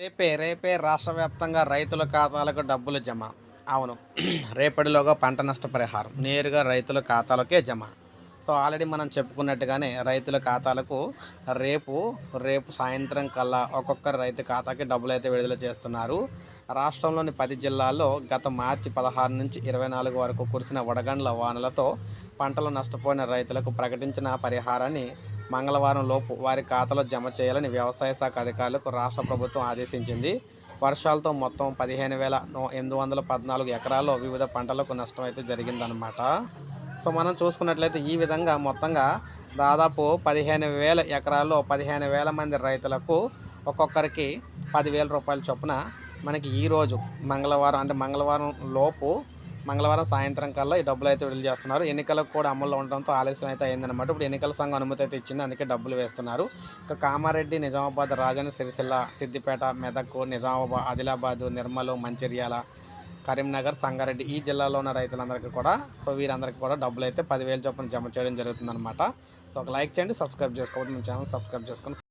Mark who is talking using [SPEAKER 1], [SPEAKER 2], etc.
[SPEAKER 1] రేపే రేపే రాష్ట్ర వ్యాప్తంగా రైతుల ఖాతాలకు డబ్బులు జమ. అవును రేపటిలోగా పంట నష్టపరిహారం. నేరుగా రైతుల ఖాతాలకే జమ. సో ఆల్రెడీ మనం చెప్పుకున్నట్టుగానే రైతుల ఖాతాలకు రేపు రేపు సాయంత్రం కల్లా ఒక్కొక్కరు రైతు ఖాతాకి డబ్బులు అయితే విడుదల చేస్తున్నారు. రాష్ట్రంలోని పది జిల్లాల్లో గత మార్చి పదహారు నుంచి ఇరవై నాలుగు వరకు కురిసిన వడగండ్ల వానలతో పంటలు నష్టపోయిన రైతులకు ప్రకటించిన పరిహారాన్ని మంగళవారం లోపు వారి ఖాతాలో జమ చేయాలని వ్యవసాయ శాఖ అధికారులకు రాష్ట్ర ప్రభుత్వం ఆదేశించింది. వర్షాలతో మొత్తం పదిహేను వేల ఎనిమిది వందల పద్నాలుగు ఎకరాల్లో వివిధ పంటలకు నష్టం అయితే జరిగిందనమాట సో మనం చూసుకున్నట్లయితే ఈ విధంగా మొత్తంగా దాదాపు పదిహేను వేల ఎకరాల్లో పదిహేను వేల మంది రైతులకు ఒక్కొక్కరికి పదివేల రూపాయల చొప్పున మనకి ఈరోజు మంగళవారం అంటే మంగళవారం లోపు మంగళవారం సాయంత్రం కల్లా ఈ డబ్బులు అయితే విడుదల చేస్తున్నారు. ఎన్నికలకు కూడా అమల్లో ఉండడంతో ఆలస్యం అయితే అయిందనమాట ఇప్పుడు ఎన్నికల సంఘం అనుమతి అయితే ఇచ్చింది. అందుకే డబ్బులు వేస్తున్నారు. ఇక కామారెడ్డి నిజామాబాద్ రాజన్న సిరిసిల్ల సిద్దిపేట మెదక్ నిజామాబాద్ ఆదిలాబాద్ నిర్మల్ మంచిర్యాల కరీంనగర్ సంగారెడ్డి ఈ జిల్లాలో ఉన్న రైతులందరికీ కూడా సో వీరందరికీ కూడా డబ్బులు అయితే పదివేల చొప్పున జమ చేయడం జరుగుతుందన్నమాట. సో ఒక లైక్ చేయండి సబ్స్క్రైబ్ చేసుకోండి మన ఛానల్ సబ్స్క్రైబ్ చేసుకొని